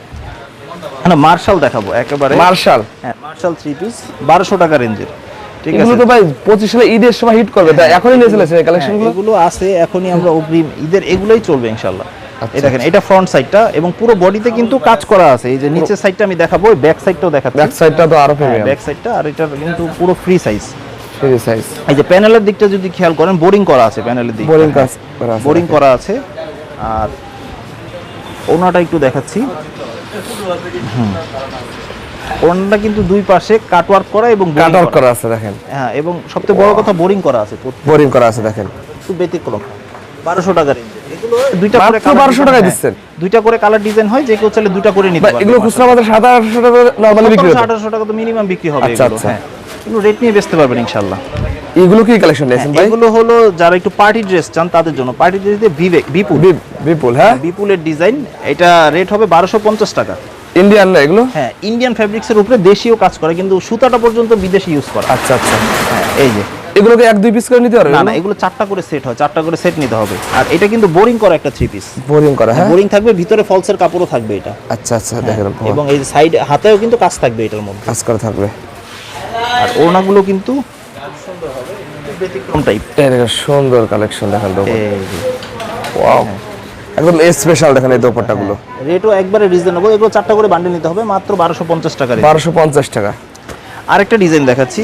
না মার্শাল দেখাবো একেবারে। মার্শাল হ্যাঁ মার্শাল থ্রি পিস বারোশো টাকা রেঞ্জের ঠিক এগুলো আছে? তো ভাই পঁচিশ সালে ঈদের সময় হিট করবে তাই এখনই নিয়ে চলেছে কালেকশন হ্যাঁ, গুলো এগুলো আছে এখনই আমরা অগ্রিম ঈদের এগুলোই চলবে ইনশাল্লাহ আচ্ছা, এই দেখেন এটা ফ্রন্ট সাইডটা এবং পুরো বডিতে কিন্তু কাজ করা আছে এই যে নিচের সাইডটা আমি দেখাবো ব্যাক সাইডটাও দেখাচ্ছি। ব্যাক সাইডটা তো আরও প্রিমিয়াম ব্যাক সাইডটা আর এটা কিন্তু পুরো ফ্রি সাইজ ফ্রি সাইজ এই যে প্যানেলের দিকটা যদি খেয়াল করেন বোরিং করা আছে প্যানেলের দিক বোরিং করা আছে বোরিং করা আছে আর ওনাটা একটু দেখাচ্ছি। ওনাটা কিন্তু দুই পাশে কাটওয়ার্ক করা এবং করা। আছে দেখেন। হ্যাঁ এবং সবচেয়ে বড় কথা বোরিং করা আছে বোরিং করা আছে দেখেন। একটু ব্যতিক্রম। বারোশো টাকা রেঞ্জ দুইটা করে মাত্র colour 1200 design, টাকায় হ্যাঁ, দিচ্ছেন? দুইটা করে কালার ডিজাইন হয় যে কেউ চাইলে দুইটা করে নিতে পারবে এগুলো খুচরা আমাদের সাত আটশো টাকা নর্মালি বিক্রি আঠারোশো টাকা তো মিনিমাম বিক্রি হবে আচ্ছা, আচ্ছা। হ্যাঁ। এগুলো রেট নিয়ে বেচতে পারবেন ইনশাল্লাহ। এগুলো কি কালেকশন নিয়েছেন ভাই? এগুলো হলো যারা একটু পার্টি ড্রেস চান তাদের জন্য। পার্টি ড্রেস দিয়ে বিবেক বিপুল বিপুল হ্যাঁ? বিপুলের ডিজাইন এটা রেট হবে বারোশো পঞ্চাশ টাকা। ইন্ডিয়ান না এগুলো? হ্যাঁ ইন্ডিয়ান ফ্যাব্রিক্সের উপরে দেশীয় কাজ করে কিন্তু সুতাটা পর্যন্ত বিদেশি ইউজ করা। আচ্ছা আচ্ছা। হ্যাঁ এই যে। এগুলোকে এক দুই পিস করে নিতে পারবে না না এগুলো চারটা করে সেট হয় চারটা করে সেট নিতে হবে। আর এটা কিন্তু বোরিং করা একটা থ্রি পিস বোরিং করা হ্যাঁ? বোরিং থাকবে ভিতরে ফলসের কাপড়ও থাকবে এটা। আচ্ছা আচ্ছা দেখেন এবং এই সাইড হাতেও কিন্তু কাজ থাকবে এটার মধ্যে। কাজ করা থাকবে। আর ওড়নাগুলো কিন্তু ব্যতিক্রম টাইপ সুন্দর কালেকশন দেখেন ওয়াও একদম স্পেশাল দেখেন এই দোপাট্টাগুলো। রেটও একবারে রিজনেবল এগুলো চারটা করে বান্ডেল নিতে হবে মাত্র বারোশো পঞ্চাশ টাকা বারোশো পঞ্চাশ টাকা। আরেকটা ডিজাইন দেখাচ্ছি।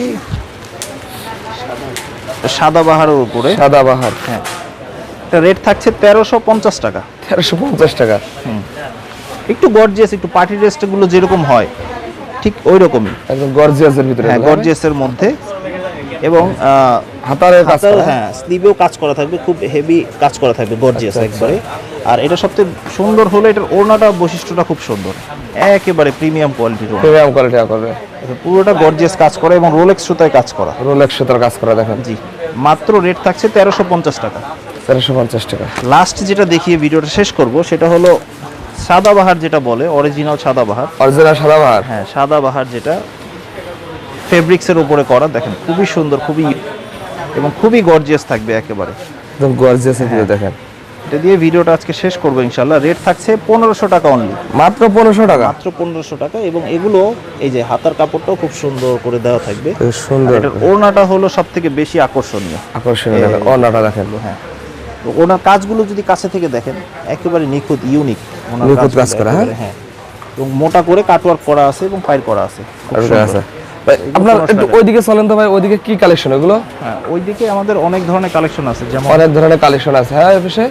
সাদা বাহারের উপরে। সাদা বাহার। হ্যাঁ। এটা রেট থাকছে তেরোশো পঞ্চাশ টাকা। তেরোশো পঞ্চাশ টাকা। একটু গর্জিয়াস একটু পার্টি ড্রেসগুলো যেরকম হয় ঠিক ওই রকমই। একদম গর্জিয়াসের ভিতরে হ্যাঁ গর্জিয়াসের মধ্যে। এবং হাতারে কাজ হ্যাঁ স্লিভেও কাজ করা থাকবে খুব হেভি কাজ করা থাকবে গর্জিয়াস আচ্ছা, একবারে। আর এটা সবচেয়ে সুন্দর হলো এটার ওড়নাটা বৈশিষ্ট্যটা খুব সুন্দর। একেবারে প্রিমিয়াম কোয়ালিটির প্রিমিয়াম কোয়ালিটি করবে পুরোটা গর্জিয়াস কাজ করা এবং রোলেক্স সুতায় কাজ করা। রোলেক্স সুতার কাজ করা দেখেন। জি। মাত্র রেট থাকছে তেরোশো পঞ্চাশ টাকা। তেরোশো পঞ্চাশ টাকা। লাস্ট যেটা দেখিয়ে ভিডিওটা শেষ করব সেটা হলো সাদাবাহার যেটা বলে অরিজিনাল সাদাবাহার। অরিজিনাল সাদা বাহার হ্যাঁ সাদাবাহার যেটা ফেব্রিক্সের উপরে করা দেখেন খুবই সুন্দর খুবই এবং খুবই গর্জিয়াস থাকবে একেবারে। একদম গর্জিয়াসের ভিতরে দেখেন। এটা দিয়ে ভিডিওটা আজকে শেষ করব ইনশাল্লাহ রেট থাকছে পনেরোশো টাকা অনলি মাত্র পনেরোশো টাকা? মাত্র পনেরোশো টাকা এবং এগুলো এই যে হাতার কাপড়টাও খুব সুন্দর করে দেওয়া থাকবে। সুন্দর। ওড়নাটা হলো সব থেকে বেশি আকর্ষণীয়। আকর্ষণীয় দেখেন অন্যটা দেখেন। হ্যাঁ। ওনার কাজগুলো যদি কাছে থেকে দেখেন একেবারে নিখুঁত ইউনিক নিখুঁত কাজ করা, হ্যাঁ? হ্যাঁ। এবং মোটা করে কাটওয়ার্ক করা আছে এবং পাইর করা আছে। আপনার। ওইদিকে চলেন তো ভাই ওইদিকে কি কালেকশন এগুলো? হ্যাঁ ওইদিকে আমাদের অনেক ধরনের কালেকশন আছে যেমন অনেক ধরনের কালেকশন আছে হ্যাঁ অফিসে?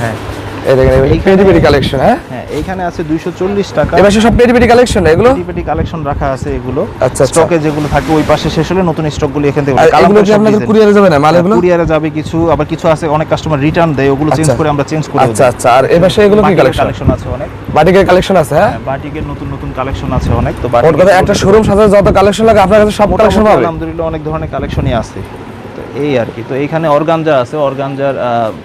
হ্যাঁ। এই দেখেন এইখানে- পেটি পেটি কালেকশন হ্যাঁ? হ্যাঁ এইখানে আছে দুইশো চল্লিশ টাকা। এবার সব পেটি পেটি কালেকশন এগুলো? পেটি কালেকশন রাখা আছে এগুলো। আচ্ছা, আচ্ছা। স্টকে যেগুলো থাকে ওই পাশে শেষ হলে নতুন স্টকগুলো এখান থেকে এগুলো কি আপনাদের কুরিয়ারে যাবে না? কুরিয়ারে যাবে কিছু আবার কিছু আছে অনেক কাস্টমার রিটার্ন দেয় ওগুলো চেঞ্জ আচ্ছা। করে আমরা চেঞ্জ করে আচ্ছা আচ্ছা। আর পাশে এগুলো কি কালেকশন কালেকশন আছে অনেক। বাটিকের কালেকশন আছে হ্যাঁ? হ্যাঁ, বাটিকের নতুন নতুন কালেকশন আছে অনেক। তো বাটিকের একটা শোরুম সাথে যত কালেকশন লাগে আপনার কাছে সব কালেকশন পাবে? আলহামদুলিল্লাহ অনেক ধরনের কালেকশনই আছে। এই আর কি। তো এখানে অর্গানজা আছে অর্গানজার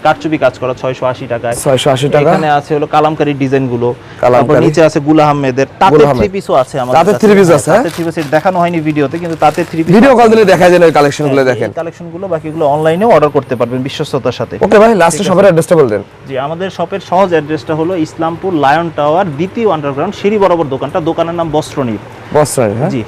কারচুপি কাজ করা ছয়শো আশি টাকায়। ছয়শো আশি টাকা? এখানে আছে হলো কালামকারী ডিজাইনগুলো তারপর। নিচে আছে গুল আহমেদের। তাতে থ্রি পিসও আছে আমাদের three piece হ্যাঁ, আছে, হ্যাঁ? তাঁতের three piece দেখানো হয়নি ভিডিওতে কিন্তু তাতে থ্রি পিস ভিডিও কল দিলে দেখা যায় না কালেকশনগুলো দেখেন। কালেকশনগুলো বাকিগুলো অনলাইনেও অর্ডার করতে পারবেন বিশ্বস্ততার সাথে। ওকে ভাই লাস্টে সবার অ্যাড্রেসটা বলতেন জি আমাদের শপের সহজ অ্যাড্রেসটা হলো ইসলামপুর লায়ন টাওয়ার দ্বিতীয় আন্ডারগ্রাউন্ড সিঁড়ি বরাবর দোকানটা দোকানের নাম বস্ত্রনীর। বস্ত্র হ্যাঁ? জি।